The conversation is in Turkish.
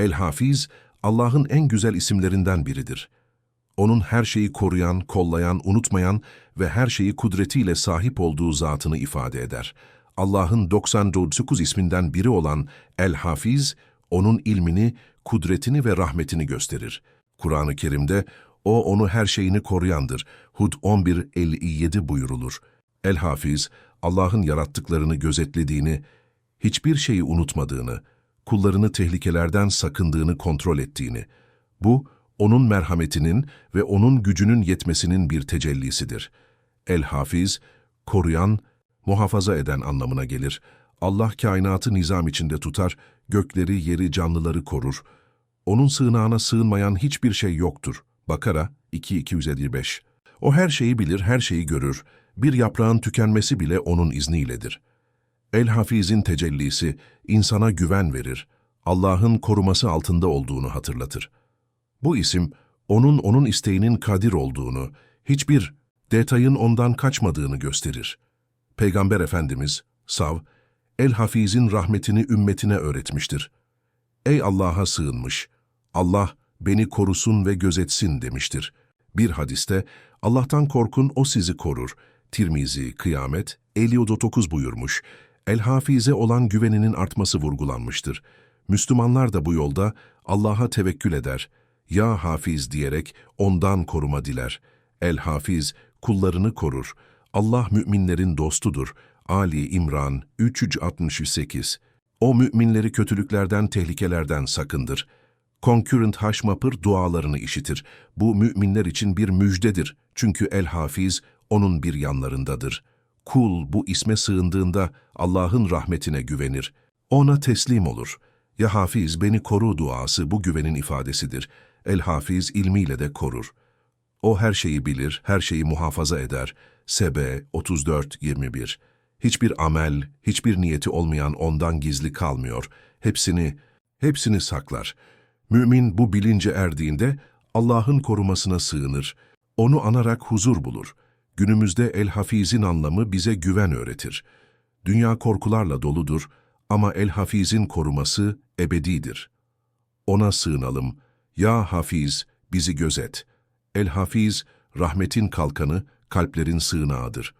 El-Hafiz, Allah'ın en güzel isimlerinden biridir. Onun her şeyi koruyan, kollayan, unutmayan ve her şeyi kudretiyle sahip olduğu zatını ifade eder. Allah'ın 99 isminden biri olan El-Hafiz, onun ilmini, kudretini ve rahmetini gösterir. Kur'an-ı Kerim'de o onu her şeyini koruyandır. Hud 11.57 buyurulur. El-Hafiz, Allah'ın yarattıklarını gözetlediğini, hiçbir şeyi unutmadığını, kullarını tehlikelerden sakındığını kontrol ettiğini, bu, onun merhametinin ve onun gücünün yetmesinin bir tecellisidir. El-Hafiz, koruyan, muhafaza eden anlamına gelir. Allah kainatı nizam içinde tutar, gökleri, yeri, canlıları korur. Onun sığınağına sığınmayan hiçbir şey yoktur. Bakara 2.255 O her şeyi bilir, her şeyi görür. Bir yaprağın tükenmesi bile onun izniyledir. El-Hafiz'in tecellisi insana güven verir. Allah'ın koruması altında olduğunu hatırlatır. Bu isim, onun onun isteğinin kadir olduğunu, hiçbir detayın ondan kaçmadığını gösterir. Peygamber Efendimiz, Sav, El-Hafiz'in rahmetini ümmetine öğretmiştir. Ey Allah'a sığınmış, Allah beni korusun ve gözetsin demiştir. Bir hadiste, Allah'tan korkun o sizi korur. Tirmizi, Kıyamet, 59 buyurmuş. El-Hafiz'e olan güveninin artması vurgulanmıştır. Müslümanlar da bu yolda Allah'a tevekkül eder. Ya Hafiz diyerek ondan koruma diler. El-Hafiz kullarını korur. Allah müminlerin dostudur. Ali İmran 368 O müminleri kötülüklerden, tehlikelerden sakındır. Concurrent Haşmapır dualarını işitir. Bu müminler için bir müjdedir. Çünkü El-Hafiz onun bir yanlarındadır. Kul bu isme sığındığında Allah'ın rahmetine güvenir. Ona teslim olur. Ya Hafiz beni koru duası bu güvenin ifadesidir. El-Hafiz ilmiyle de korur. O her şeyi bilir, her şeyi muhafaza eder. Sebe 34-21 Hiçbir amel, hiçbir niyeti olmayan ondan gizli kalmıyor. Hepsini, hepsini saklar. Mümin bu bilince erdiğinde Allah'ın korumasına sığınır. Onu anarak huzur bulur. Günümüzde El-Hafiz'in anlamı bize güven öğretir. Dünya korkularla doludur ama El-Hafiz'in koruması ebedidir. Ona sığınalım. Ya Hafiz, bizi gözet. El-Hafiz, rahmetin kalkanı, kalplerin sığınağıdır.